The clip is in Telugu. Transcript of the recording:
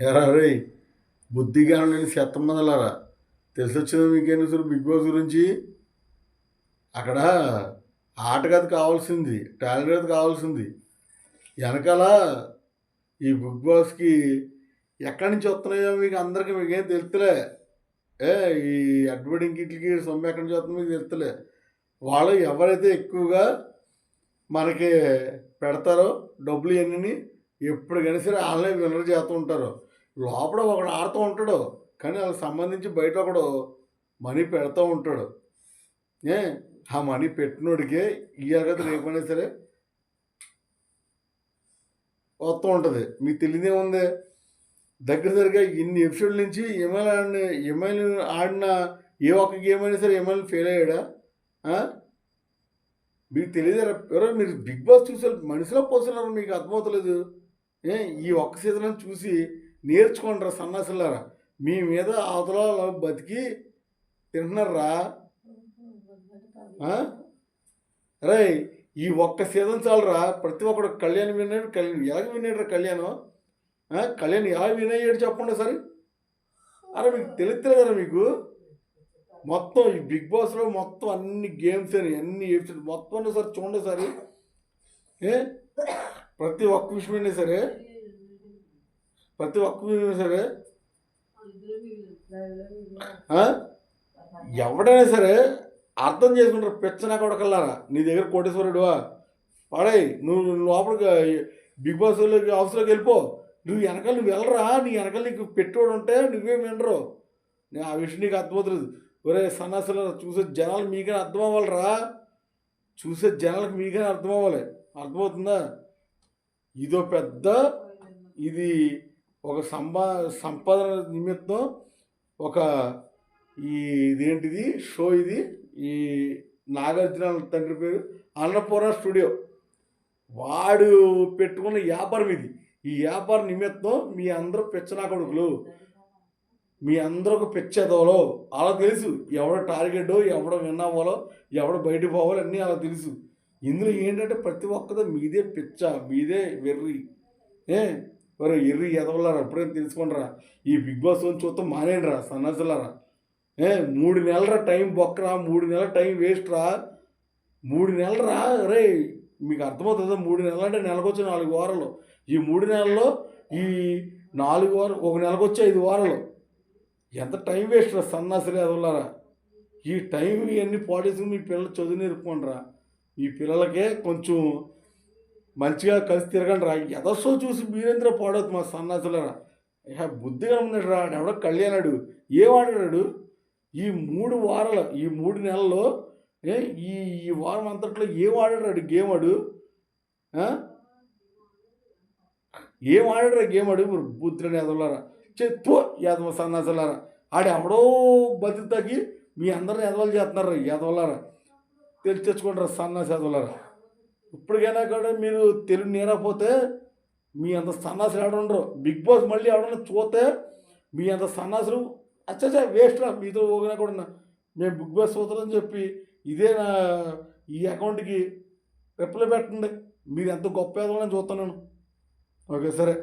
ఎరారే బుద్ధిగా నేను శతం మందలారా తెలిసి వచ్చింది మీకేం సార్ బిగ్ బాస్ గురించి? అక్కడ ఆట కథ కావాల్సింది టాలెంట్ కథ కావాల్సింది. వెనకాల ఈ బిగ్ బాస్కి ఎక్కడి నుంచి వస్తున్నాయో మీకు అందరికీ మీకేం తెలుస్తలే ఏ ఈ అడ్వర్టింగ్ కిట్లకి సొమ్ము ఎక్కడి నుంచి వస్తుందో మీకు తెలుస్తలే వాళ్ళు ఎవరైతే ఎక్కువగా మనకి పెడతారో డబ్బులు ఇవన్నీ ఎప్పుడు కానీ సరే వాళ్ళే వినర్ చేస్తూ ఉంటారు. లోపల ఒకడు ఆడుతూ ఉంటాడు కానీ వాళ్ళకి సంబంధించి బయట ఒకడు మనీ పెడతా ఉంటాడు. ఏ? ఆ మనీ పెట్టినోడికే ఈ అర్హత రేపైనా సరే వస్తూ ఉంటుంది. మీకు తెలియదే ఉంది. దగ్గర దగ్గరగా ఇన్ని ఎపిసోడ్ల నుంచి ఎమ్మెల్యే ఆడిన ఎమ్మెల్యే ఆడిన ఏ ఒక్క గేమ్ అయినా సరే ఎమ్మెల్యే ఫెయిల్ అయ్యాడా? మీకు తెలియదు ఎవరో మీరు బిగ్ బాస్ చూసే మనిషిలో పోతున్నారు మీకు అర్థమవుతలేదు. ఏ? ఈ ఒక్క సీజన్ చూసి నేర్చుకోండిరా సన్నాసులారా. మీ మీద అవతల బతికి తింటున్నారా? రే ఈ ఒక్క సీజన్ చాలరా. ప్రతి ఒక్కడు కళ్యాణ్ వినాడు కళ్యాణ్ ఎలాగ విన్నాడు కళ్యాణం? కళ్యాణ్ ఎలా వినయ్యాడు చెప్పండి సరే అరే మీకు తెలుస్తలేదరా మీకు? మొత్తం ఈ బిగ్ బాస్లో మొత్తం అన్ని గేమ్స్ అని అన్ని ఎపిసోడ్ మొత్తం సార్ చూడండి సరే ఏ? ప్రతి ఒక్క విషయమైనా సరే ప్రతి ఒక్క సరే ఎవడైనా సరే అర్థం చేసుకుంటారు పెచ్చనా కొడకల్లారా? నీ దగ్గర కోటేశ్వరుడువా? పడే నువ్వు నువ్వు లోపలికి బిగ్ బాస్ ఆఫీస్లోకి వెళ్ళిపో. నువ్వు వెనకాల నువ్వు వెళ్ళరా? నీ వెనకాల నీకు పెట్టోడు ఉంటే నువ్వేం వినరు. నేను ఆ విషయం నీకు అర్థమవుతుంది ఒరే సన్నాసులు చూసే జనాలు మీకనే అర్థం అవ్వాలిరా చూసే జనాలకు మీకనే అర్థం అవ్వాలి అర్థమవుతుందా? ఇదో పెద్ద ఇది ఒక సంపా సంపాదన నిమిత్తం ఒక ఈ ఇదేంటిది షో ఇది ఈ నాగార్జున తండ్రి పేరు అన్నపూర్ణ స్టూడియో. వాడు పెట్టుకున్న వ్యాపారం ఇది. ఈ వ్యాపార నిమిత్తం మీ అందరూ పెచ్చనా కొడుకులు. మీ అందరూ ఒక పెచ్చేదోలో అలా తెలుసు ఎవడ టార్గెట్ ఎవడ విన్ అవ్వాలో ఎవడ బయటకు పోవాలో అన్నీ అలా తెలుసు. ఇందులో ఏంటంటే ప్రతి ఒక్కదో మీదే పిచ్చ మీదే వెర్రి. ఏ? మరి ఎర్రి ఎదవలారా ఎప్పుడైనా తెలుసుకుంటారా ఈ బిగ్ బాస్ అని చూస్తే మానేయండిరా సన్నాసులారా ఏ మూడు నెలల టైం బొక్కరా మూడు నెలల టైం వేస్ట్ రా మూడు నెలలు రా రే మీకు అర్థమవుతుందా మూడు నెలలు అంటే నెలకొచ్చి నాలుగు వారాలు. ఈ మూడు నెలల్లో ఈ నాలుగు వారం ఒక నెలకు ఐదు వారాలు. ఎంత టైం వేస్ట్ రా సన్నాసులు ఎదవలారా ఈ టైం ఇవన్నీ పాడేసుకుని మీ పిల్లలు చదువు నేర్పుకోండిరా. ఈ పిల్లలకే కొంచెం మంచిగా కలిసి తిరగండి రా. ఎదసో చూసి మీరేంద్ర పాడవద్దు మా సన్నాసులరా? ఇక బుద్ధిగా ఉన్నాడు రా. ఎవడో కళ్యాణాడు. ఏం ఆడాడు ఈ మూడు వారాలు ఈ మూడు నెలల్లో ఏ ఈ ఈ వారం అంతట్లో ఏం ఆడాడు గేమ్ ఆడు ఏం ఆడాడు గేమ్ ఆడు ఇప్పుడు బుద్ధిని ఎదవలారా చెప్పు యాదవ సన్నాసులారా. ఆడు ఎవడో బతి తగ్గి మీ అందరిని ఎదవలు చేస్తున్నారు ఎదవలారా? తెలిసి తెచ్చుకుంటారు సన్నాసి ఎదవలారా ఇప్పటికైనా కూడా మీరు తెలుగు నేరకపోతే మీ అంత సన్నాసులు ఎవడుండరు బిగ్ బాస్ మళ్ళీ ఎవడన్నా చూస్తే మీ అంత సన్నాసులు అచ్చా వేస్ట్ రా. మీతో పోగినా కూడా మేము బిగ్ బాస్ చూస్తారని చెప్పి ఇదే నా ఈ అకౌంట్కి రిప్లై పెట్టండి. మీరు ఎంత గొప్ప ఎదవాలని చూస్తున్నాను. ఓకే సరే.